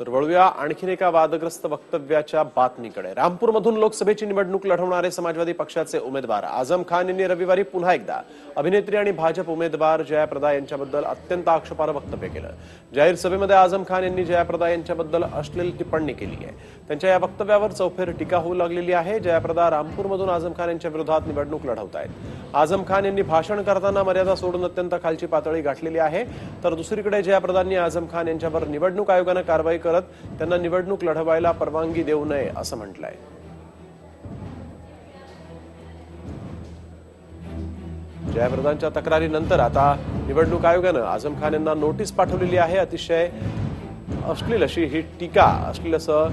तर वळूया आणखीन एका वादग्रस्त वक्तव्याच्या बातमीकडे. रामपूरमधून लोकसभेची निवडणूक लढवणारे समाजवादी पक्षाचे उमेदवार आझम खान यांनी रविवारी पुन्हा एकदा अभिनेत्री आणि भाजप उमेदवार जयाप्रदा यांच्याबद्दल अत्यंत आक्षेपार्ह वक्तव्य केलं. जाहीर सभेमध्ये आझम खान यांनी जयाप्रदा यांच्याबद्दल अश्लील टिप्पणी केली आहे. त्यांच्या या वक्तव्यावर चौफेर टीका होऊ लागलेली आहे. जयाप्रदा रामपूरमधून आझम खान यांच्या विरोधात निवडणूक लढवत आहेत आझम खान यांनी भाषण करताना मर्यादा सोडून अत्यंत खालची पातळी गाठलेली आहे. तर दुसरीकडे जयाप्रदांनी आझम खान यांच्यावर निवडणूक आयोगानं कारवाई करत त्यांना निवडणूक लढवायला परवानगी देऊ नये असं म्हटलंय. जयाप्रदांच्या तक्रारीनंतर आता निवडणूक आयोगानं आझम खान यांना नोटीस पाठवलेली आहे. अतिशय अश्लील अशी ही टीका अश्लील असं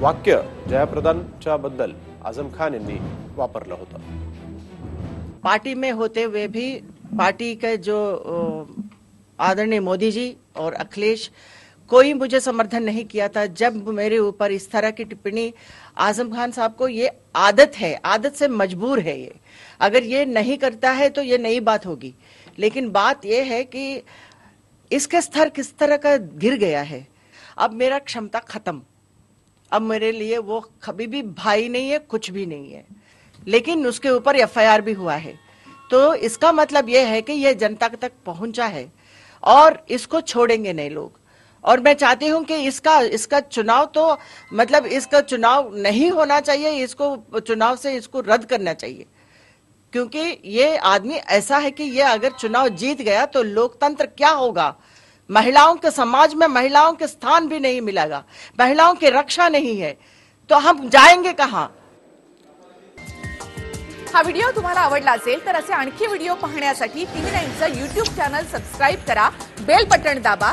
वाक्य जयाप्रदांच्या बद्दल आझम खान यांनी वापरलं होतं. पार्टी में होते हुए भी पार्टी के जो आदरणीय मोदी जी और अखिलेश कोई मुझे समर्थन नहीं किया था जब मेरे ऊपर इस तरह की टिप्पणी आज़म खान साहब को, ये आदत है, आदत से मजबूर है ये। अगर ये नहीं करता है तो ये नई बात होगी। लेकिन बात ये है कि इसके स्तर किस तरह का गिर गया है। अब मेरा क्षमता खत्म। अब मेरे लिए वो कभी भी भाई नहीं है, कुछ भी नहीं है। लेकिन उसके ऊपर एफआईआर भी हुआ है। तो इसका मतलब यह है कि यह जनता तक पहुँचा है और इसको छोड़ेंगे नहीं लोग। और मैं चाहती हूँ कि इसका इसका चुनाव तो मतलब इसका चुनाव नहीं होना चाहिए, इसको, चुनाव से इसको रद्द करना चाहिए। क्योंकि ये आदमी ऐसा है कि ये अगर चुनाव जीत गया तो लोकतंत्र क्या होगा? महिलाओं के समाज में महिलाओं के स्थान भी नहीं मिलेगा, महिलाओं की रक्षा नहीं है। तो हम जाएँगे कहाँ? हा व्हिडिओ तुम्हाला आवडला असेल, तर असे आणखी व्हिडिओ पाहण्यासाठी टीव्ही नाईनचं युट्यूब चॅनल सबस्क्राईब करा, बेल बटन दाबा